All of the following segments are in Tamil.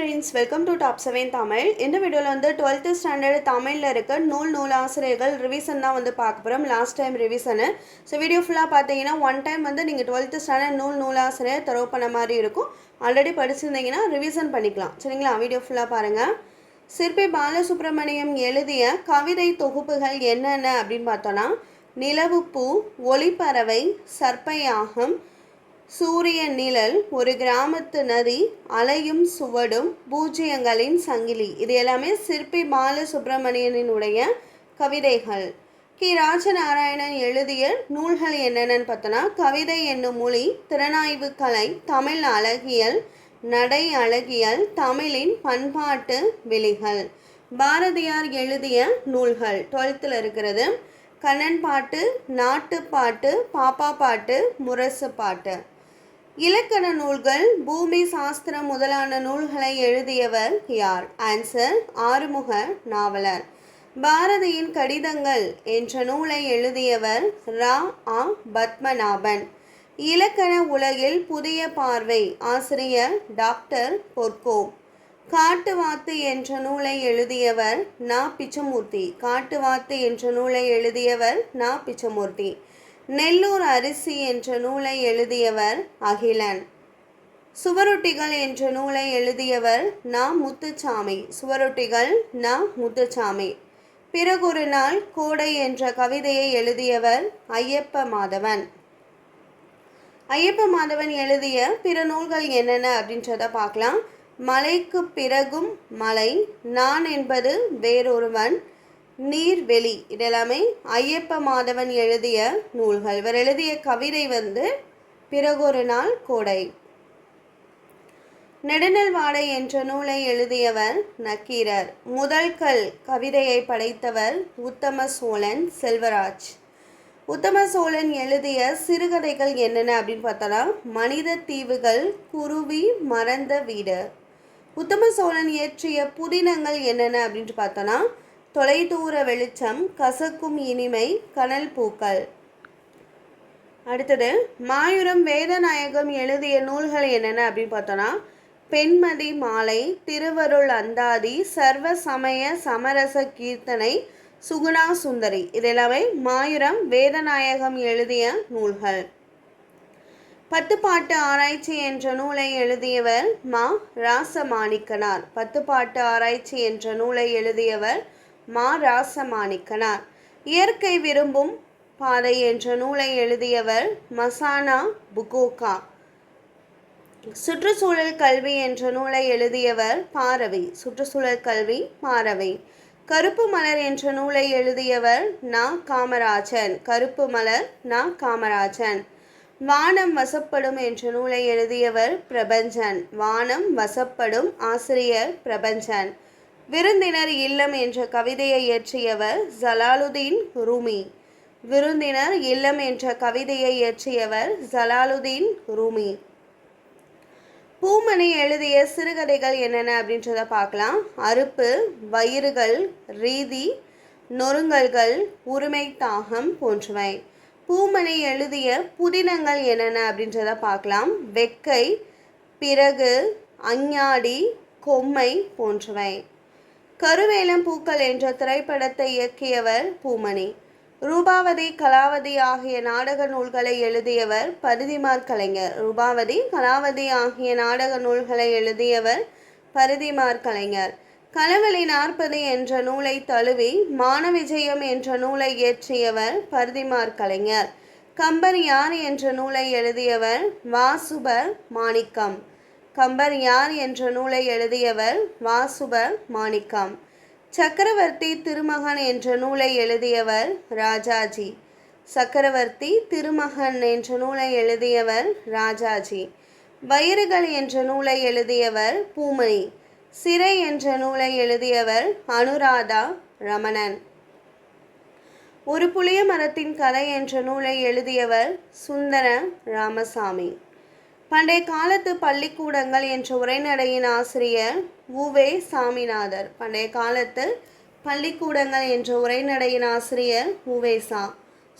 Friends welcome to top seven Tamil இந்த வீடியோவில் வந்து டுவெல்த்து ஸ்டாண்டர்ட் தமிழில் இருக்க நூல் நூலாசிரியர்கள் ரிவிஷன் தான் வந்து பார்க்க போகிறோம் last time revision so video ஃபுல்லாக பார்த்தீங்கன்னா ஒன் டைம் வந்து நீங்கள் டுவெல்த்து ஸ்டாண்டர்ட் நூல் நூலாசிரியர் தரவு பண்ண மாதிரி இருக்கும். ஆல்ரெடி படிச்சிருந்தீங்கன்னா ரிவிஷன் பண்ணிக்கலாம். சரிங்களா? வீடியோ ஃபுல்லாக பாருங்கள் சிற்பி பாலசுப்ரமணியம் எழுதிய கவிதை தொகுப்புகள் என்னென்ன அப்படின்னு பார்த்தோன்னா நிலவுப்பூ ஒளிப்பறவை சர்ப்பயாகம் சூரிய நிழல் ஒரு கிராமத்து நதி அலையும் சுவடும் பூஜ்ஜியங்களின் சங்கிலி. இது எல்லாமே சிற்பி பாலசுப்ரமணியனினுடைய கவிதைகள். கி. ராஜநாராயணன் எழுதிய நூல்கள் என்னென்னு பார்த்தோன்னா கவிதை என்னும் மொழி திறனாய்வு கலை தமிழ் அழகியல் நடை அழகியல் தமிழின் பண்பாட்டு வெளிகள். பாரதியார் எழுதிய நூல்கள் டுவெல்த்தில் இருக்கிறது. கண்ணன் பாட்டு நாட்டுப்பாட்டு பாப்பா பாட்டு முரசு பாட்டு. இலக்கண நூல்கள் பூமி சாஸ்திரம் முதலான நூல்களை எழுதியவர் யார்? ஆன்சர் ஆறுமுக நாவலர். பாரதியின் கடிதங்கள் என்ற நூலை எழுதியவர் ரா. ஆ. பத்மநாபன். இலக்கண உலகில் புதிய பார்வை ஆசிரியர் டாக்டர் பொற்கோ. காட்டுவாத்து என்ற நூலை எழுதியவர் நா. பிச்சமூர்த்தி. காட்டுவாத்து என்ற நூலை எழுதியவர் நா. பிச்சமூர்த்தி. நெல்லூர் அரிசி என்ற நூலை எழுதியவர் அகிலன். சுவரொட்டிகள் என்ற நூலை எழுதியவர் நா. முத்துச்சாமி. சுவரொட்டிகள் நா. முத்துச்சாமி. பிறகொரு நாள் கோடை என்ற கவிதையை எழுதியவர் ஐயப்ப மாதவன். ஐயப்ப மாதவன் எழுதிய பிற நூல்கள் என்னென்ன அப்படின்றத பார்க்கலாம். மலைக்கு பிறகும் மலை. நான் என்பது வேறொருவன். நீர்வெளி இதெல்லாமே ஐயப்ப மாதவன் எழுதிய நூல்கள். இவர் எழுதிய கவிதை வந்து பிறகொரு நாள் கோடை நெடுநெல்வாடை என்ற நூலை எழுதியவர் நக்கீரர். முதல் கல் கவிதையை படைத்தவர் உத்தம சோழன் செல்வராஜ். உத்தம சோழன் எழுதிய சிறுகதைகள் என்னென்ன அப்படின்னு பார்த்தோன்னா மனித தீவுகள் குருவி மறந்த வீடு. உத்தம சோழன் இயற்றிய புதினங்கள் என்னென்ன அப்படின்ட்டு பார்த்தோன்னா தொலைதூர வெளிச்சம் கசக்கும் இனிமை கனல் பூக்கள். அடுத்தது மாயுரம் வேதநாயகம் எழுதிய நூல்கள் என்னென்ன அப்படின்னு பார்த்தோன்னா பெண்மதி மாலை திருவருள் அந்தாதி சர்வ சமய சமரச கீர்த்தனை சுகுணா சுந்தரி. இதெல்லாமே மாயுரம் வேதநாயகம் எழுதிய நூல்கள். பத்துப்பாட்டு ஆராய்ச்சி என்ற நூலை எழுதியவர் மா ராசமாணிக்கனார். பத்துப்பாட்டு ஆராய்ச்சி என்ற நூலை எழுதியவர் மா ராசமாணிக்கனார் இயற்கை விரும்பும் பாதை என்ற நூலை எழுதியவர் மசானா புகோகா. சுற்றுச்சூழல் கல்வி என்ற நூலை எழுதியவர் பாரவி. சுற்றுச்சூழல் கல்வி பாரவி. கருப்பு மலர் என்ற நூலை எழுதியவர் நா. காமராஜன். கருப்பு மலர் நா. காமராஜன். வானம் வசப்படும் என்ற நூலை எழுதியவர் பிரபஞ்சன். வானம் வசப்படும் ஆசிரியர் பிரபஞ்சன். விருந்தினர் இல்லம் என்ற கவிதையை இயற்றியவர் ஜலாலுதீன் ரூமி. விருந்தினர் இல்லம் என்ற கவிதையை இயற்றியவர் ஜலாலுதீன் ரூமி. பூமணி எழுதிய சிறுகதைகள் என்னென்ன அப்படின்றத பார்க்கலாம். அறுப்பு வயிறுகள் ரீதி நொறுங்கல்கள் உரிமை தாகம் போன்றவை. பூமணி எழுதிய புதினங்கள் என்னென்ன அப்படின்றத பார்க்கலாம். வெக்கை பிறகு அஞ்ஞாடி கொம்மை போன்றவை. கருவேலம் பூக்கள் என்ற திரைப்படத்தை இயக்கியவர் பூமணி. ரூபாவதி கலாவதி ஆகிய நாடக நூல்களை எழுதியவர் பரிதிமார் கலைஞர். ரூபாவதி கலாவதி ஆகிய நாடக நூல்களை எழுதியவர் பரிதிமார் கலைஞர். களவழி நாற்பது என்ற நூலை தழுவி மானவிஜயம் என்ற நூலை இயற்றியவர் பரிதிமார் கலைஞர். கம்பர் யார் என்ற நூலை எழுதியவர் வாசுபர் மாணிக்கம். கம்பர் யார் என்ற நூலை எழுதியவர் வாசுப மாணிக்கம். சக்கரவர்த்தி திருமகன் என்ற நூலை எழுதியவர் ராஜாஜி. சக்கரவர்த்தி திருமகன் என்ற நூலை எழுதியவர் ராஜாஜி. வயிறுகள் என்ற நூலை எழுதியவர் பூமணி. சிறை என்ற நூலை எழுதியவர் அனுராதா ரமணன். ஒரு புளிய மரத்தின் கதை என்ற நூலை எழுதியவர் சுந்தர ராமசாமி. பண்டைய காலத்து பள்ளிக்கூடங்கள் என்ற உரைநடையின் ஆசிரியர் உவே சாமிநாதர். பண்டைய காலத்து பள்ளிக்கூடங்கள் என்ற உரைநடையின் ஆசிரியர் உவேசா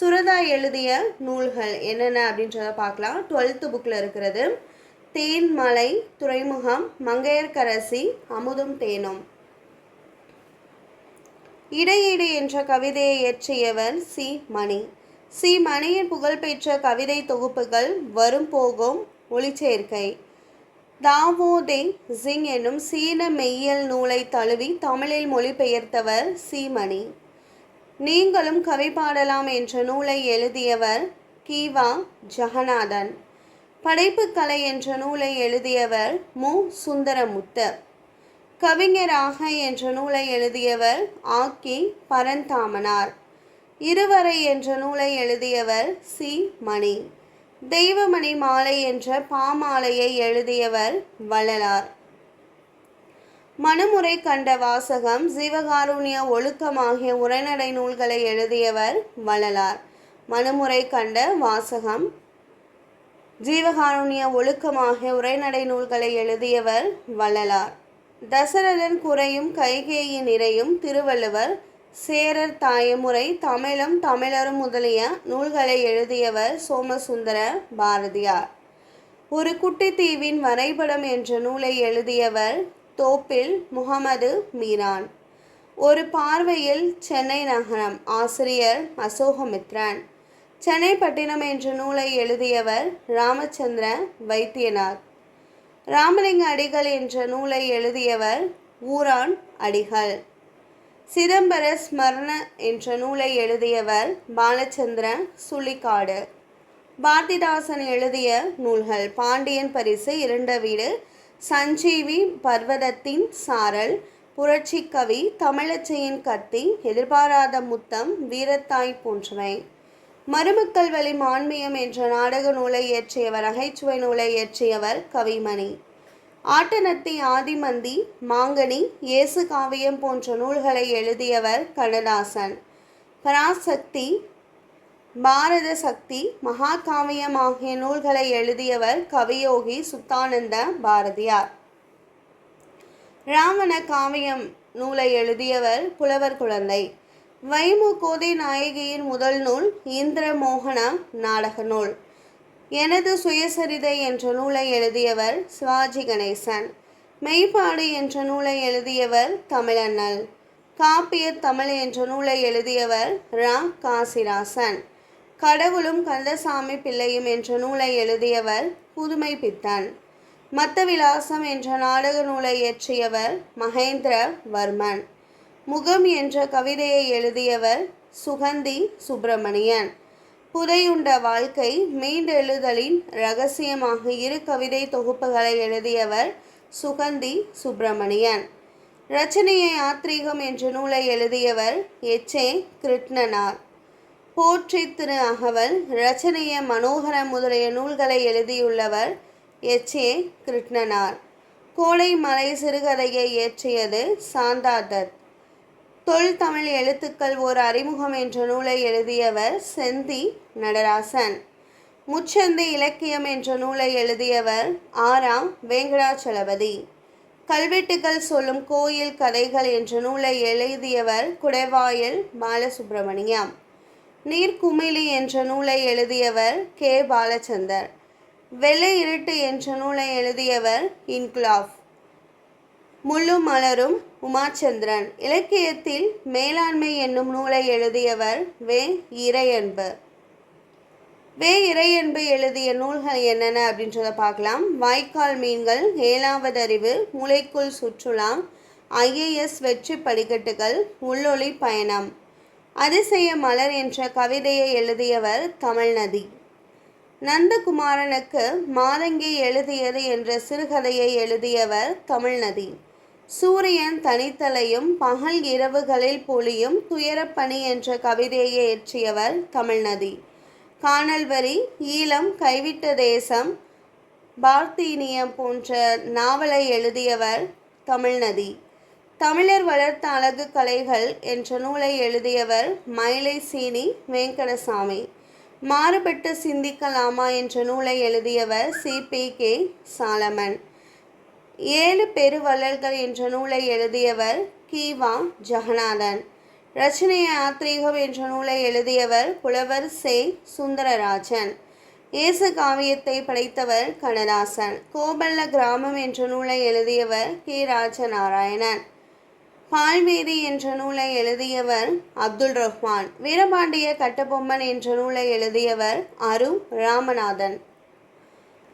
சுரதா எழுதிய நூல்கள் என்னென்ன அப்படின்றத பார்க்கலாம். டுவெல்த்து புக்கில் இருக்கிறது. தேன்மலை துறைமுகம் மங்கையர்கரசி அமுதும் தேனும். இடையீடு என்ற கவிதையை இயற்றியவர் சி. மணி. சி. மணியின் புகழ்பெற்ற கவிதை தொகுப்புகள் வரும் போகும் ஒளிச்சேர்க்கை. தாவோதே ஜிங் என்னும் சீன மெய்யியல் நூலை தழுவி தமிழில் மொழிபெயர்த்தவர் சீமணி. நீங்களும் கவி பாடலாம் என்ற நூலை எழுதியவர் கீவா ஜெகநாதன். படைப்புக்கலை என்ற நூலை எழுதியவர் மு. சுந்தரமுத்து. கவிஞராக என்ற நூலை எழுதியவர் ஆக்கி பரந்தாமனார். இருவரை என்ற நூலை எழுதியவர் சி. மணி. தெய்வமணி மாலை என்ற பாமாலையை எழுதியவர் வள்ளலார். மனுமுறை கண்ட வாசகம் ஜீவகாருண்ய ஒழுக்கமாகிய உரைநடை நூல்களை எழுதியவர் வள்ளலார். மனுமுறை கண்ட வாசகம் ஜீவகாருண்ய ஒழுக்கமாகிய உரைநடை நூல்களை எழுதியவர் வள்ளலார். தசரதன் குறையும் கைகேயின் நிறையும் திருவள்ளுவர் சேரர் தாயமுறை தமிழும் தமிழரும் முதலிய நூல்களை எழுதியவர் சோமசுந்தர பாரதியார். ஒரு குட்டி தீவின் வரைபடம் என்ற நூலை எழுதியவர் தோப்பில் முகமது மீரான். ஒரு பார்வையில் சென்னை நகரம் ஆசிரியர் அசோகமித்ரன். சென்னை பட்டினம் என்ற நூலை எழுதியவர் ராமச்சந்திர வைத்தியநாத். ராமலிங்க அடிகள் என்ற நூலை எழுதியவர் ஊரான் அடிகள். சிதம்பர ஸ்மரண என்ற நூலை எழுதியவர் பாலச்சந்திர சுழிக்காடு. பாரதிதாசன் எழுதிய நூல்கள் பாண்டியன் பரிசு இரண்ட வீடு சஞ்சீவி பர்வதத்தின் சாரல் புரட்சி கவி தமிழச்சையின் கத்தி எதிர்பாராத முத்தம் வீரத்தாய் போன்றவை. மருமக்கள் வழி மான்மியம் என்ற நாடக நூலை இயற்றியவர் நகைச்சுவை நூலை இயற்றியவர் கவிமணி. ஆட்டனத்தி ஆதிமந்தி மாங்கனி இயேசு காவியம் போன்ற நூல்களை எழுதியவர் கண்ணதாசன். பராசக்தி பாரத சக்தி மகாகாவியம் ஆகிய நூல்களை எழுதியவர் கவியோகி சுத்தானந்த பாரதியார். ராவண காவியம் நூலை எழுதியவர் புலவர் குழந்தை. வைமு கோதை நாயகியின் முதல் நூல் இந்திர மோகன நாடக நூல். எனது சுயசரிதை என்ற நூலை எழுதியவர் சிவாஜி கணேசன். மெய்ப்பாடு என்ற நூலை எழுதியவர் தமிழண்ணல். காப்பிய தமிழ் என்ற நூலை எழுதியவர் ரா. காசிராசன். கடவுளும் கந்தசாமி பிள்ளையும் என்ற நூலை எழுதியவர் புதுமை பித்தன். மத்த விலாசம் என்ற நாடக நூலை இயற்றியவர் மகேந்திர வர்மன். முகம் என்ற கவிதையை எழுதியவர் சுகந்தி சுப்பிரமணியன். புதையுண்ட வாழ்க்கை மீண்டெழுதலின் ரகசியமாக இரு கவிதை தொகுப்புகளை எழுதியவர் சுகந்தி சுப்பிரமணியன். ரச்சனையை யாத்ரீகம் என்ற நூலை எழுதியவர் எச்ஏ கிருஷ்ணனார் போற்றி திரு அகவல் ரச்சனைய மனோகர முதலிய நூல்களை எழுதியுள்ளவர் எச்ஏ கிருஷ்ணனார் கோடை மலை சிறுகதையை இயற்றியது சாந்தா தத். தொல் தமிழ் எழுத்துக்கள் ஓர் அறிமுகம் என்ற நூலை எழுதியவர் செந்தி நடராசன். முச்சந்தி இலக்கியம் என்ற நூலை எழுதியவர் ஆரா வேங்கடாச்சலபதி கல்வெட்டுகள் சொல்லும் கோயில் கதைகள் என்ற நூலை எழுதியவர் குடைவாயில் பாலசுப்பிரமணியம் நீர்க்குமிழி என்ற நூலை எழுதியவர் கே. பாலச்சந்தர். வெள்ளை இருட்டு என்ற நூலை எழுதியவர் இன்க்லாஃப் முள்ளு மலரும் உமாச்சந்திரன். இலக்கியத்தில் மேலாண்மை என்னும் நூலை எழுதியவர் வே. இறையன்பு. வே. இறையன்பு எழுதிய நூல்கள் என்னென்ன அப்படின்றத பார்க்கலாம். வாய்க்கால் மீன்கள் ஏழாவது அறிவு மூளைக்குள் சுற்றுலா ஐஏஎஸ் வெற்றி படிக்கட்டுகள் உள்ளொளி பயணம். அதிசய மலர் என்ற கவிதையை எழுதியவர் தமிழ்நதி. நந்தகுமாரனுக்கு மாதங்கி எழுதியது என்ற சிறுகதையை எழுதியவர் தமிழ்நதி. சூரியன் தனித்தலையும் பகல் இரவுகளில் பொழியும் துயரப்பணி என்ற கவிதையை இயற்றியவர் தமிழ்நதி காணல்வரி ஈழம் கைவிட்ட தேசம் பார்த்தீனியம் போன்ற நாவலை எழுதியவர் தமிழ்நதி தமிழர் வளர்த்த அழகு கலைகள் என்ற நூலை எழுதியவர் மயிலை சீனி வெங்கடசாமி. மாறுபட்டு சிந்திக்கலாமா என்ற நூலை எழுதியவர் சி. பி. கே. சாலமன். ஏழு பெருவள்ளல்கள் என்ற நூலை எழுதியவர் கீவா ஜெகநாதன். ரச்சனை யாத்ரீகம் என்ற நூலை எழுதியவர் புலவர் சே. சுந்தரராஜன். இயேசு காவியத்தை படைத்தவர் கண்ணதாசன். கோபல்ல கிராமம் என்ற நூலை எழுதியவர் கே. ராஜநாராயணன். பால்வேதி என்ற நூலை எழுதியவர் அப்துல் ரஹ்மான். வீரபாண்டிய கட்டபொம்மன் என்ற நூலை எழுதியவர் அரு. ராமநாதன்.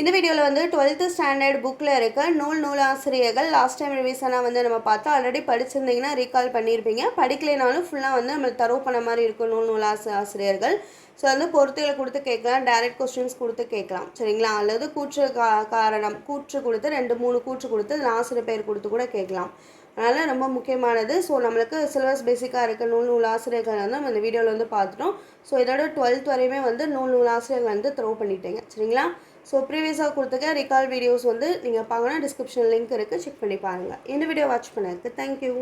இந்த வீடியோவில் வந்து டுவெல்த்து ஸ்டாண்டர்ட் புக்கில் இருக்க நூல் நூலாசிரியர்கள் லாஸ்ட் டைம் ரிவிஷனாக வந்து நம்ம பார்த்தா ஆல்ரெடி படிச்சிருந்தீங்கன்னா ரீகால் பண்ணியிருப்பீங்க படிக்கலைனாலும் ஃபுல்லாக வந்து நம்மளுக்கு தரவு பண்ண மாதிரி இருக்கும் நூல் நூலாசி ஆசிரியர்கள் ஸோ வந்து பொறுத்துகளை கொடுத்து கேட்கலாம் டைரக்ட் கொஸ்டின்ஸ் கொடுத்து கேட்கலாம். சரிங்களா? அல்லது கூற்று கா காரணம் கூற்று கொடுத்து ரெண்டு மூணு கூற்று கொடுத்து அதில் ஆசிரியர் பெயர் கொடுத்து கூட கேட்கலாம். அதனால் ரொம்ப முக்கியமானது. ஸோ நம்மளுக்கு சிலபஸ் பேசிக்காக இருக்க நூல் நூல் ஆசிரியர்கள் வந்து நம்ம இந்த வீடியோவில் வந்து பார்த்துட்டோம். ஸோ இதோட டுவெல்த் வரையுமே வந்து நூல் நூல் ஆசிரியர்கள் வந்து த்ரோ பண்ணிட்டேங்க. சரிங்களா? ஸோ ப்ரீவியஸாக கொடுத்துக்க ரிகால் வீடியோஸ் வந்து நீங்கள் பார்க்கணும் டிஸ்கிரிப்ஷன் லிங்க் இருக்குது செக் பண்ணி பாருங்கள் இந்த வீடியோ வாட்ச் பண்ணதுக்கு தேங்க்யூ